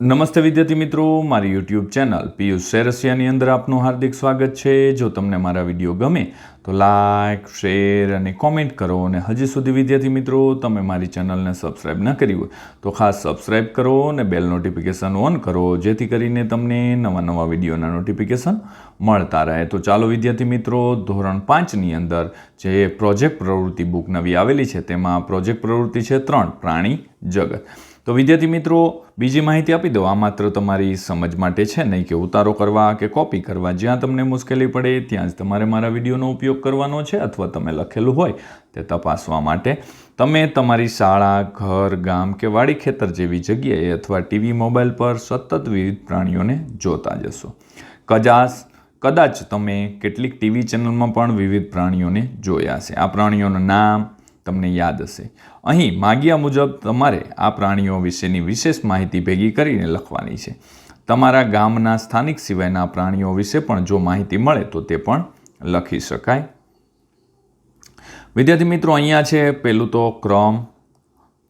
નમસ્તે વિદ્યાર્થી મિત્રો, મારી યુટ્યુબ ચેનલ પિયુષ સેરસિયાની અંદર આપનું હાર્દિક સ્વાગત છે. જો તમને મારા વીડિયો ગમે, તો લાઇક શેર અને કોમેન્ટ કરો અને હજી સુધી વિદ્યાર્થી મિત્રો, તમે મારી ચેનલને સબસ્ક્રાઈબ ન કરી હોય, તો ખાસ સબસ્ક્રાઈબ કરો અને બેલ નોટિફિકેશન ઓન કરો, જેથી કરીને તમને નવા નવા વિડીયોના નોટિફિકેશન મળતા રહે. તો ચાલો વિદ્યાર્થી મિત્રો, ધોરણ પાંચની અંદર જે પ્રોજેક્ટ પ્રવૃત્તિ બુક નવી આવેલી છે, તેમાં પ્રોજેક્ટ પ્રવૃત્તિ છે ત્રણ, પ્રાણી, જગત. તો વિદ્યાર્થી મિત્રો, બીજી માહિતી આપી દો આ માત્ર તમારી સમજ માટે છે, નહીં કે ઉતારો કરવા કે કોપી કરવા. જ્યાં તમને મુશ્કેલી પડે ત્યાં જ તમારે મારા વિડીયોનો ઉપયોગ કરવાનો છે અથવા તમે લખેલું હોય તે તપાસવા માટે. તમે તમારી શાળા, ઘર, ગામ કે વાડી ખેતર જેવી જગ્યાએ અથવા ટીવી, મોબાઈલ પર સતત વિવિધ પ્રાણીઓને જોતા જશો. કદાચ કદાચ તમે કેટલીક ટીવી ચેનલમાં પણ વિવિધ પ્રાણીઓને જોયા છે આ પ્રાણીઓનું નામ તમને યાદ હશે. અહીં માગ્યા મુજબ તમારે આ પ્રાણીઓ વિશેની વિશેષ માહિતી ભેગી કરીને લખવાની છે. તમારા ગામના સ્થાનિક સિવાયના પ્રાણીઓ વિશે પણ જો માહિતી મળે તો તે પણ લખી શકાય. વિદ્યાર્થી મિત્રો, અહીંયા છે પહેલું તો ક્રમ,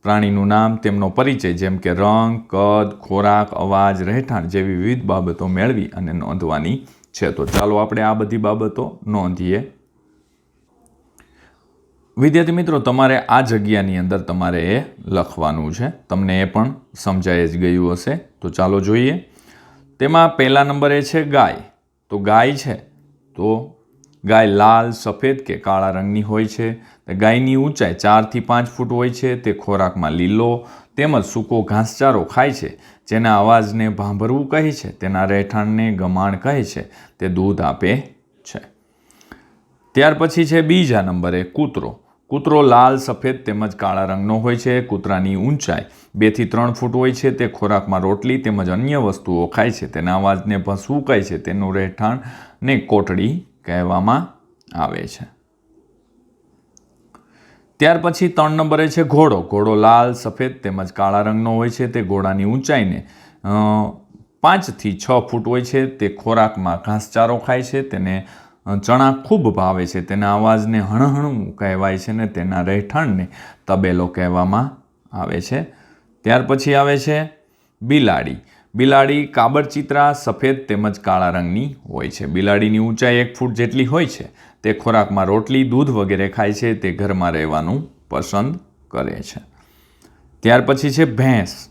પ્રાણીનું નામ, તેમનો પરિચય, જેમ કે રંગ, કદ, ખોરાક, અવાજ, રહેઠાણ જેવી વિવિધ બાબતો મેળવી અને નોંધવાની છે. તો ચાલો આપણે આ બધી બાબતો નોંધીએ. વિદ્યાર્થી મિત્રો, તમારે આ જગ્યાની અંદર તમારે એ લખવાનું છે. તમને એ પણ સમજાઈ જ ગયું હશે. તો ચાલો જોઈએ. તેમાં પહેલા નંબરે છે ગાય. તો ગાય છે. તો ગાય લાલ, સફેદ કે કાળા રંગની હોય છે. ગાયની ઊંચાઈ ચારથી પાંચ ફૂટ હોય છે. તે ખોરાકમાં લીલો તેમજ સૂકો ઘાસચારો ખાય છે. જેના અવાજને ભાંભરવું કહે છે. તેના રહેઠાણને ગમાણ કહે છે. તે દૂધ આપે છે. ત્યાર પછી છે બીજા નંબરે કૂતરો. કૂતરો લાલ, સફેદ તેમજ કાળા રંગનો હોય છે. કૂતરાની ઊંચાઈ બેથી ત્રણ ફૂટ હોય છે. તે ખોરાકમાં રોટલી તેમજ અન્ય વસ્તુઓ ખાય છે. તેના અવાજને ભસવું કહે છે? તેનું રહેઠાણ ને કોટડી કહેવામાં આવે છે. ત્યાર પછી ત્રણ નંબરે છે ઘોડો. ઘોડો લાલ, સફેદ તેમજ કાળા રંગનો હોય છે. તે ઘોડાની ઊંચાઈને પાંચથી છ ફૂટ હોય છે. તે ખોરાકમાં ઘાસચારો ખાય છે. તેને ચણા ખૂબ ભાવે છે. તેના અવાજને હણહણવું કહેવાય છે ને તેના રહેઠાણને તબેલો કહેવામાં આવે છે. ત્યાર પછી આવે છે બિલાડી. બિલાડી કાબરચિત્રા, સફેદ તેમજ કાળા રંગની હોય છે. બિલાડીની ઊંચાઈ એક ફૂટ જેટલી હોય છે. તે ખોરાકમાં રોટલી, દૂધ વગેરે ખાય છે. તે ઘરમાં રહેવાનું પસંદ કરે છે. ત્યાર પછી છે ભેંસ.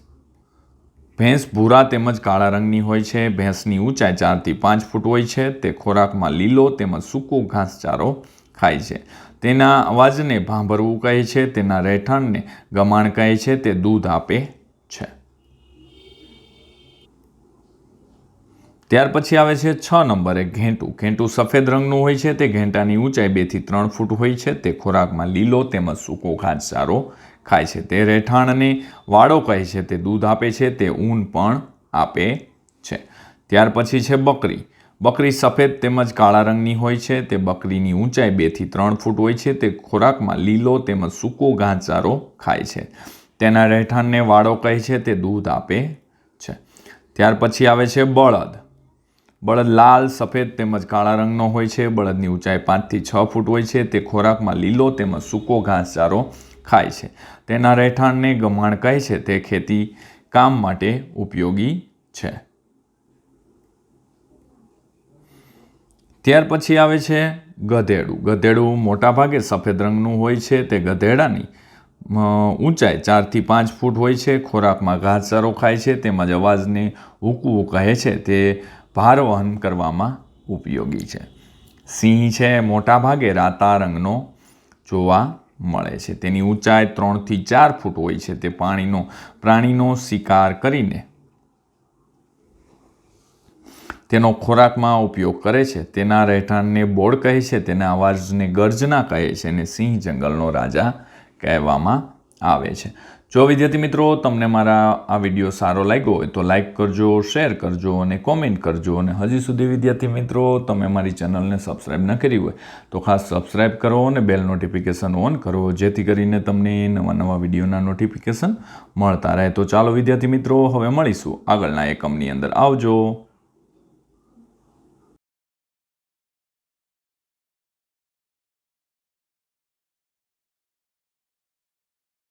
ભેંસ ભૂરા તેમજ કાળા રંગની હોય છે. ભેંસની ઊંચાઈ ચારથી પાંચ ફૂટ હોય છે. તે ખોરાકમાં લીલો તેમજ સૂકો ઘાસચારો ખાય છે. તેના અવાજને ભાંભરવું કહે છે. તેના રહેઠાણને ગમાણ કહે છે. તે દૂધ આપે છે. ત્યાર પછી આવે છે છ નંબરે ઘેંટું. ઘેંટું સફેદ રંગનું હોય છે. તે ઘેંટાની ઊંચાઈ બેથી ત્રણ ફૂટ હોય છે. તે ખોરાકમાં લીલો તેમજ સૂકો ઘાસચારો ખાય છે. તે રહેઠાણને વાળો કહે છે. તે દૂધ આપે છે. તે ઊન પણ આપે છે. ત્યાર પછી છે બકરી. બકરી સફેદ તેમજ કાળા રંગની હોય છે. તે બકરીની ઊંચાઈ બેથી ત્રણ ફૂટ હોય છે. તે ખોરાકમાં લીલો તેમજ સૂકો ઘાસચારો ખાય છે. તેના રહેઠાણને વાળો કહે છે. તે દૂધ આપે છે. ત્યાર પછી આવે છે બળદ. બળદ લાલ, સફેદ તેમજ કાળા રંગનો હોય છે. બળદની ઊંચાઈ પાંચથી છ ફૂટ હોય છે. તે ખોરાકમાં લીલો તેમજ સૂકો ઘાસચારો ખાય છે. તેના રહેઠાણને ગમાણ કહે છે, તે ખેતી કામ માટે ઉપયોગી છે. ત્યાર પછી આવે છે ગધેડું. ગધેડું મોટાભાગે સફેદ રંગનું હોય છે, તે ગધેડાની ઊંચાઈ ચારથી પાંચ ફૂટ હોય છે, ખોરાકમાં ઘાસચારો ખાય છે, તેમજ અવાજને ઉકવું કહે છે, તે ભાર વહન કરવામાં ઉપયોગી છે. સિંહ છે, મોટાભાગે રાતા રંગનો જોવા મળે છે. તેની ઊંચાઈ ત્રણથી ચાર ફૂટ હોય છે. તે પાણીનો, પ્રાણીનો શિકાર કરીને તેનો ખોરાકમાં ઉપયોગ કરે છે. તેના રહેઠાણને બોળ કહે છે. તેના અવાજને ગર્જના કહે છે અને સિંહ જંગલનો રાજા કહેવામાં આવે છે. જો વિદ્યાર્થી મિત્રો તમને મારા આ વીડિયો સારો લાગ્યો હોય તો લાઈક કરજો, શેર કરજો અને કોમેન્ટ કરજો. અને હજી સુધી વિદ્યાર્થી મિત્રો, તમે મારી ચેનલને સબસ્ક્રાઈબ ન કરી હોય તો ખાસ સબસ્ક્રાઈબ કરો અને બેલ નોટિફિકેશન ઓન કરો, જેથી કરીને તમને નવા નવા વિડીયોના નોટિફિકેશન મળતા રહે. તો ચાલો વિદ્યાર્થી મિત્રો, હવે મળીશું આગળના એકમની અંદર. આવજો.